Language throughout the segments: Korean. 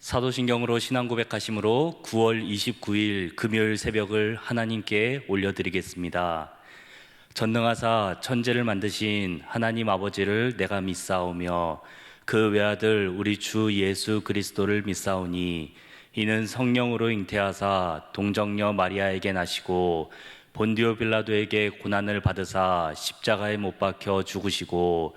사도신경으로 신앙 고백하심으로 9월 29일 금요일 새벽을 하나님께 올려드리겠습니다. 전능하사 천재를 만드신 하나님 아버지를 내가 믿사오며 그 외아들 우리 주 예수 그리스도를 믿사오니 이는 성령으로 잉태하사 동정녀 마리아에게 나시고 본디오 빌라도에게 고난을 받으사 십자가에 못 박혀 죽으시고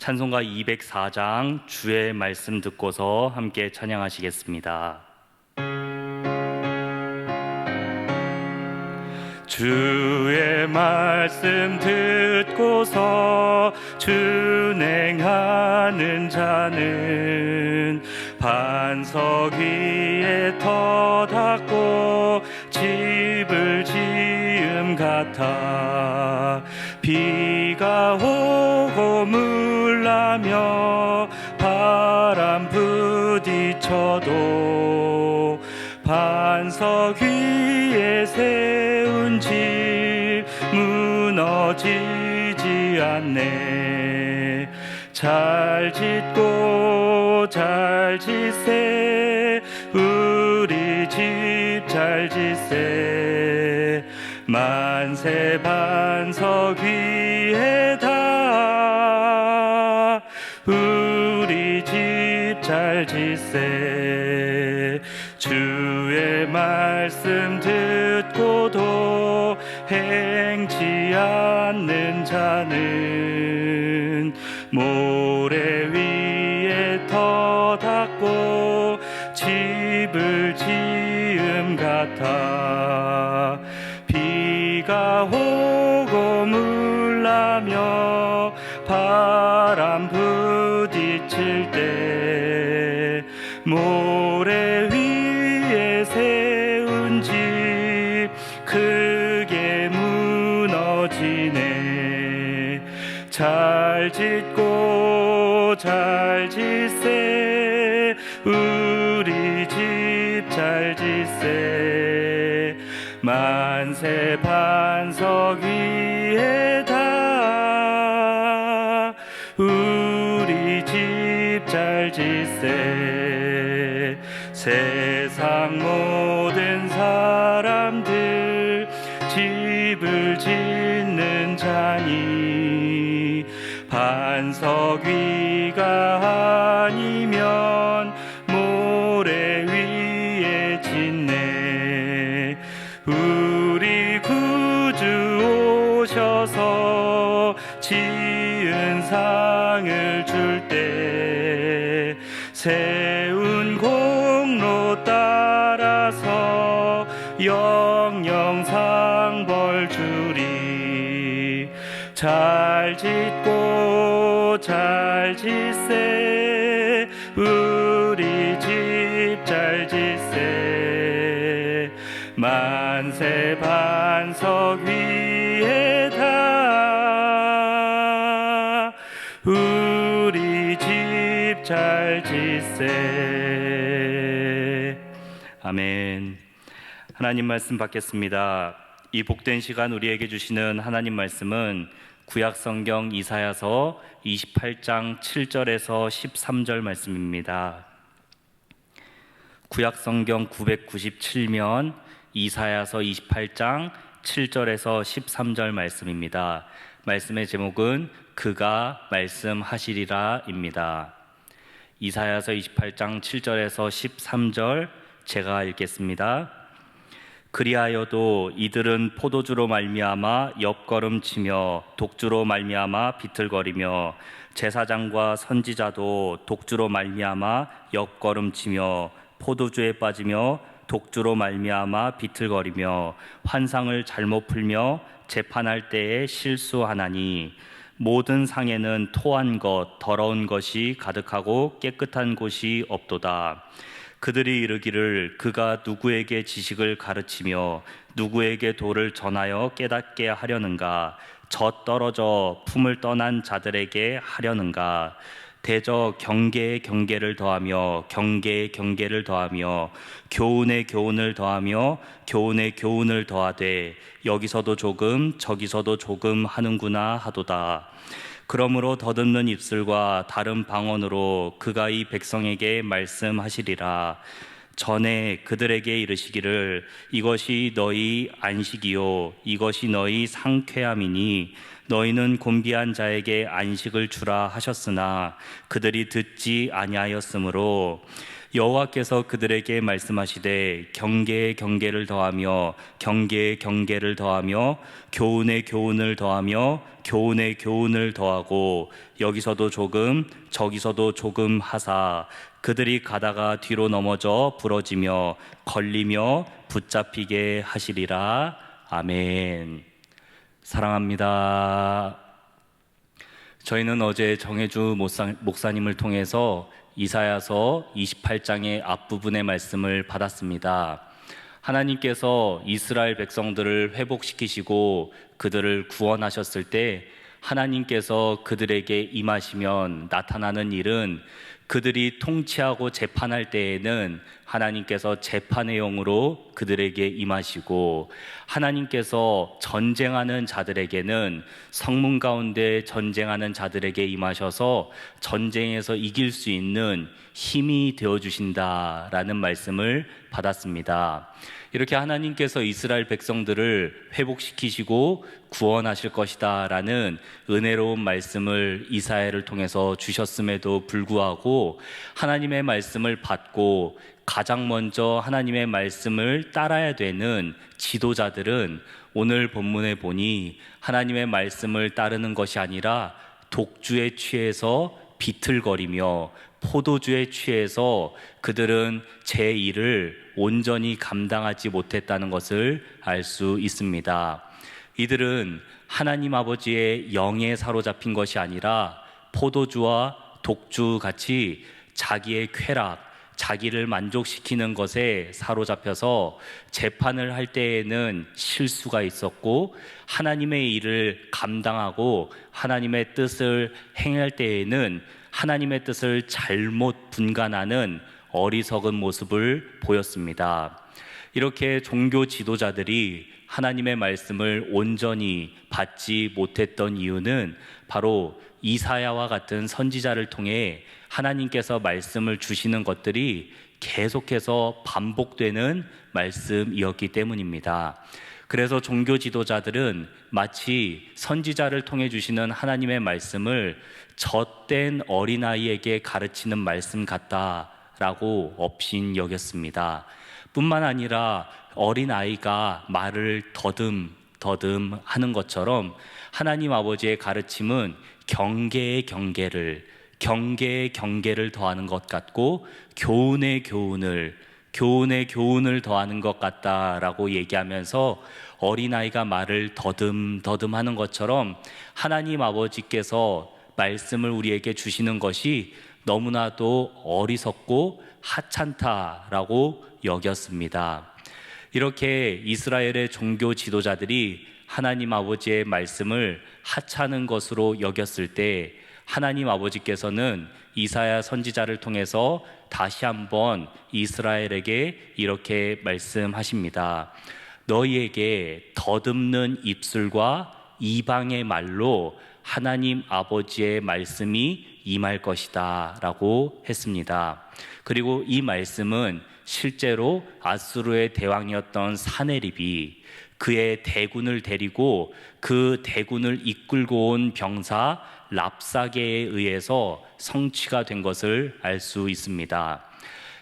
찬송가 204장 주의 말씀 듣고서 함께 찬양하시겠습니다. 주의 말씀 듣고서 준행하는 자는 반석 위에 터닫고 집을 지음 같아 비가 오고 물 나며 바람 부딪혀도 반석 위에 세운 집 무너지지 않네. 잘 짓고 잘 짓세. 우리 집 잘 짓세. 만세 반석 위에 잘 짓세 주의 말씀 듣고도 행치 않는 자는 모 잘 짓고 잘 짓세. 우리 집 잘 짓세. 만세 반석 위에다. 우리 집 잘 짓세. 세상 모든 사람들 집 반석 위가 아니면 모래 위에 짓네. 우리 구주 오셔서 지은 상을 줄 때 세운 공로 따라서 영영 상 벌 주리. 잘 짓세. 우리 집 잘 짓세. 만세 반석 위에다. 우리 집 잘 짓세. 아멘. 하나님 말씀 받겠습니다. 이 복된 시간 우리에게 주시는 하나님 말씀은 구약 성경 이사야서 28장 7절에서 13절 말씀입니다. 구약 성경 997면 이사야서 28장 7절에서 13절 말씀입니다. 말씀의 제목은 그가 말씀하시리라입니다. 이사야서 28장 7절에서 13절 제가 읽겠습니다. 그리하여도 이들은 포도주로 말미암아 옆걸음치며 독주로 말미암아 비틀거리며 제사장과 선지자도 독주로 말미암아 옆걸음치며 포도주에 빠지며 독주로 말미암아 비틀거리며 환상을 잘못 풀며 재판할 때에 실수하나니 모든 상에는 토한 것 더러운 것이 가득하고 깨끗한 곳이 없도다 그들이 이르기를 그가 누구에게 지식을 가르치며 누구에게 도를 전하여 깨닫게 하려는가? 저 떨어져 품을 떠난 자들에게 하려는가? 대저 경계에 경계를 더하며 경계에 경계를 더하며 교훈에 교훈을 더하며 교훈에 교훈을 더하되 여기서도 조금 저기서도 조금 하는구나 하도다 그러므로 더듬는 입술과 다른 방언으로 그가 이 백성에게 말씀하시리라. 전에 그들에게 이르시기를 이것이 너희 안식이요 이것이 너희 상쾌함이니 너희는 곤비한 자에게 안식을 주라 하셨으나 그들이 듣지 아니하였으므로 여호와께서 그들에게 말씀하시되 경계에 경계를 더하며 경계에 경계를 더하며 교훈에 교훈을 더하며 교훈에 교훈을 더하고 여기서도 조금 저기서도 조금 하사 그들이 가다가 뒤로 넘어져 부러지며 걸리며 붙잡히게 하시리라 아멘. 사랑합니다. 저희는 어제 정혜주 목사님을 통해서 이사야서 28장의 앞부분의 말씀을 받았습니다. 하나님께서 이스라엘 백성들을 회복시키시고 그들을 구원하셨을 때 하나님께서 그들에게 임하시면 나타나는 일은 그들이 통치하고 재판할 때에는 하나님께서 재판의 영으로 그들에게 임하시고 하나님께서 전쟁하는 자들에게는 성문 가운데 전쟁하는 자들에게 임하셔서 전쟁에서 이길 수 있는 힘이 되어 주신다라는 말씀을 받았습니다. 이렇게 하나님께서 이스라엘 백성들을 회복시키시고 구원하실 것이다라는 은혜로운 말씀을 이사야를 통해서 주셨음에도 불구하고 하나님의 말씀을 받고 가장 먼저 하나님의 말씀을 따라야 되는 지도자들은 오늘 본문에 보니 하나님의 말씀을 따르는 것이 아니라 독주에 취해서 비틀거리며 포도주에 취해서 그들은 제 일을 온전히 감당하지 못했다는 것을 알 수 있습니다. 이들은 하나님 아버지의 영에 사로잡힌 것이 아니라 포도주와 독주 같이 자기의 쾌락, 자기를 만족시키는 것에 사로잡혀서 재판을 할 때에는 실수가 있었고 하나님의 일을 감당하고 하나님의 뜻을 행할 때에는 하나님의 뜻을 잘못 분간하는 어리석은 모습을 보였습니다. 이렇게 종교 지도자들이 하나님의 말씀을 온전히 받지 못했던 이유는 바로 이사야와 같은 선지자를 통해 하나님께서 말씀을 주시는 것들이 계속해서 반복되는 말씀이었기 때문입니다. 그래서 종교 지도자들은 마치 선지자를 통해 주시는 하나님의 말씀을 젖된 어린아이에게 가르치는 말씀 같다라고 업신 여겼습니다. 뿐만 아니라 어린아이가 말을 더듬 더듬 하는 것처럼 하나님 아버지의 가르침은 경계의 경계를 경계의 경계를 더하는 것 같고 교훈의 교훈을 교훈의 교훈을 더하는 것 같다라고 얘기하면서 어린아이가 말을 더듬 더듬 하는 것처럼 하나님 아버지께서 말씀을 우리에게 주시는 것이 너무나도 어리석고 하찮다라고 여겼습니다. 이렇게 이스라엘의 종교 지도자들이 하나님 아버지의 말씀을 하찮은 것으로 여겼을 때 하나님 아버지께서는 이사야 선지자를 통해서 다시 한번 이스라엘에게 이렇게 말씀하십니다. 너희에게 더듬는 입술과 이방의 말로 하나님 아버지의 말씀이 임할 것이다 라고 했습니다. 그리고 이 말씀은 실제로 아수르의 대왕이었던 사네립이 그의 대군을 데리고 그 대군을 이끌고 온 병사 랍사게에 의해서 성취가 된 것을 알 수 있습니다.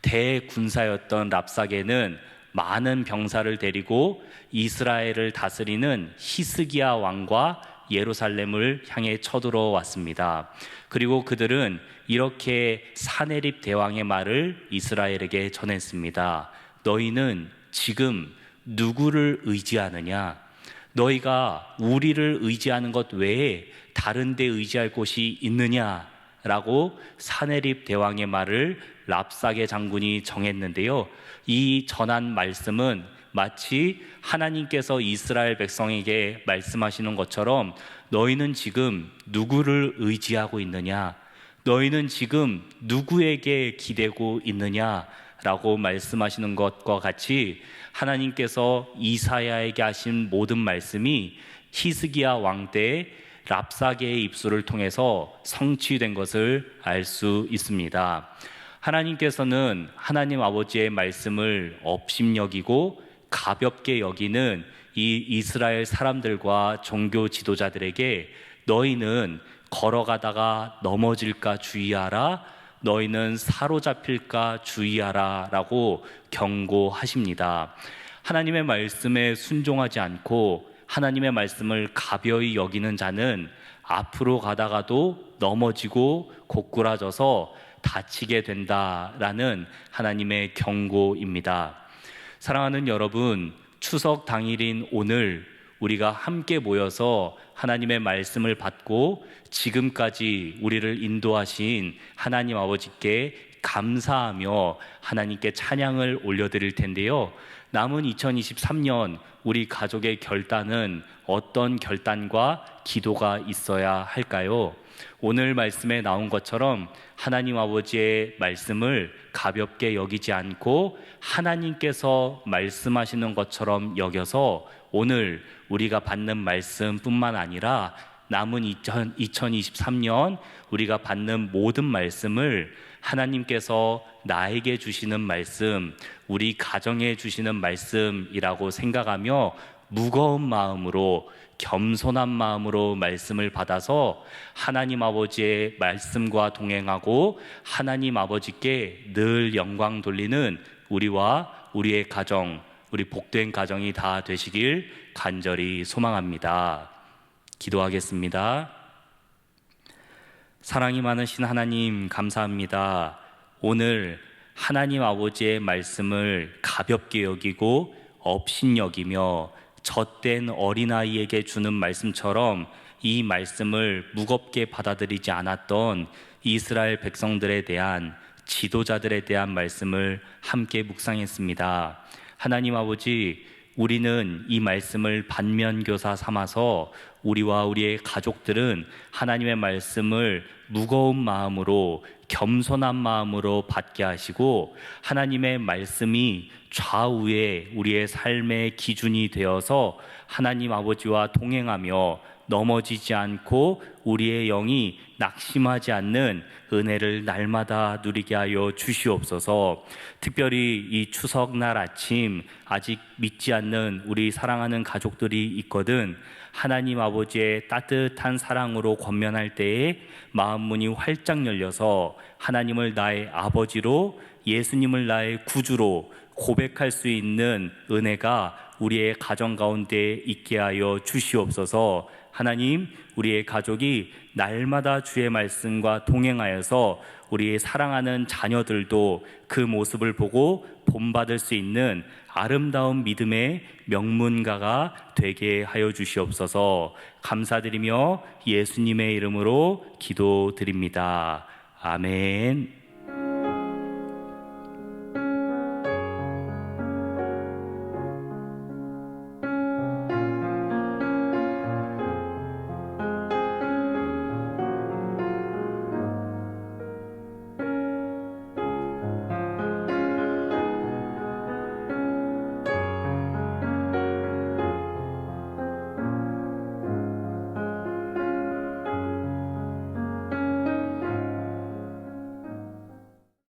대군사였던 랍사게는 많은 병사를 데리고 이스라엘을 다스리는 히스기야 왕과 예루살렘을 향해 쳐들어왔습니다. 그리고 그들은 이렇게 사내립 대왕의 말을 이스라엘에게 전했습니다. 너희는 지금 누구를 의지하느냐? 너희가 우리를 의지하는 것 외에 다른 데 의지할 곳이 있느냐? 라고 사내립 대왕의 말을 랍사게 장군이 정했는데요. 이 전한 말씀은 마치 하나님께서 이스라엘 백성에게 말씀하시는 것처럼 너희는 지금 누구를 의지하고 있느냐? 너희는 지금 누구에게 기대고 있느냐? 라고 말씀하시는 것과 같이 하나님께서 이사야에게 하신 모든 말씀이 히스기야 왕때 랍사게의 입술을 통해서 성취된 것을 알 수 있습니다. 하나님께서는 하나님 아버지의 말씀을 업심여기고 가볍게 여기는 이 이스라엘 사람들과 종교 지도자들에게 너희는 걸어가다가 넘어질까 주의하라 너희는 사로잡힐까 주의하라 라고 경고하십니다. 하나님의 말씀에 순종하지 않고 하나님의 말씀을 가벼이 여기는 자는 앞으로 가다가도 넘어지고 고꾸라져서 다치게 된다라는 하나님의 경고입니다. 사랑하는 여러분, 추석 당일인 오늘 우리가 함께 모여서 하나님의 말씀을 받고 지금까지 우리를 인도하신 하나님 아버지께 감사하며 하나님께 찬양을 올려드릴 텐데요. 남은 2023년 우리 가족의 결단은 어떤 결단과 기도가 있어야 할까요? 오늘 말씀에 나온 것처럼 하나님 아버지의 말씀을 가볍게 여기지 않고 하나님께서 말씀하시는 것처럼 여겨서 오늘 우리가 받는 말씀뿐만 아니라 남은 2023년 우리가 받는 모든 말씀을 하나님께서 나에게 주시는 말씀, 우리 가정에 주시는 말씀이라고 생각하며 무거운 마음으로 겸손한 마음으로 말씀을 받아서 하나님 아버지의 말씀과 동행하고 하나님 아버지께 늘 영광 돌리는 우리와 우리의 가정, 우리 복된 가정이 다 되시길 간절히 소망합니다. 기도하겠습니다. 사랑이 많으신 하나님 감사합니다. 오늘 하나님 아버지의 말씀을 가볍게 여기고 업신 여기며 젖된 어린아이에게 주는 말씀처럼 이 말씀을 무겁게 받아들이지 않았던 이스라엘 백성들에 대한 지도자들에 대한 말씀을 함께 묵상했습니다. 하나님 아버지, 우리는 이 말씀을 반면교사 삼아서 우리와 우리의 가족들은 하나님의 말씀을 무거운 마음으로 겸손한 마음으로 받게 하시고 하나님의 말씀이 좌우에 우리의 삶의 기준이 되어서 하나님 아버지와 동행하며 넘어지지 않고 우리의 영이 낙심하지 않는 은혜를 날마다 누리게 하여 주시옵소서. 특별히 이 추석날 아침 아직 믿지 않는 우리 사랑하는 가족들이 있거든. 하나님 아버지의 따뜻한 사랑으로 권면할 때에 마음 문이 활짝 열려서 하나님을 나의 아버지로 예수님을 나의 구주로 고백할 수 있는 은혜가 우리의 가정 가운데 있게 하여 주시옵소서. 하나님, 우리의 가족이 날마다 주의 말씀과 동행하여서 우리의 사랑하는 자녀들도 그 모습을 보고 본받을 수 있는 아름다운 믿음의 명문가가 되게 하여 주시옵소서 감사드리며 예수님의 이름으로 기도드립니다. 아멘.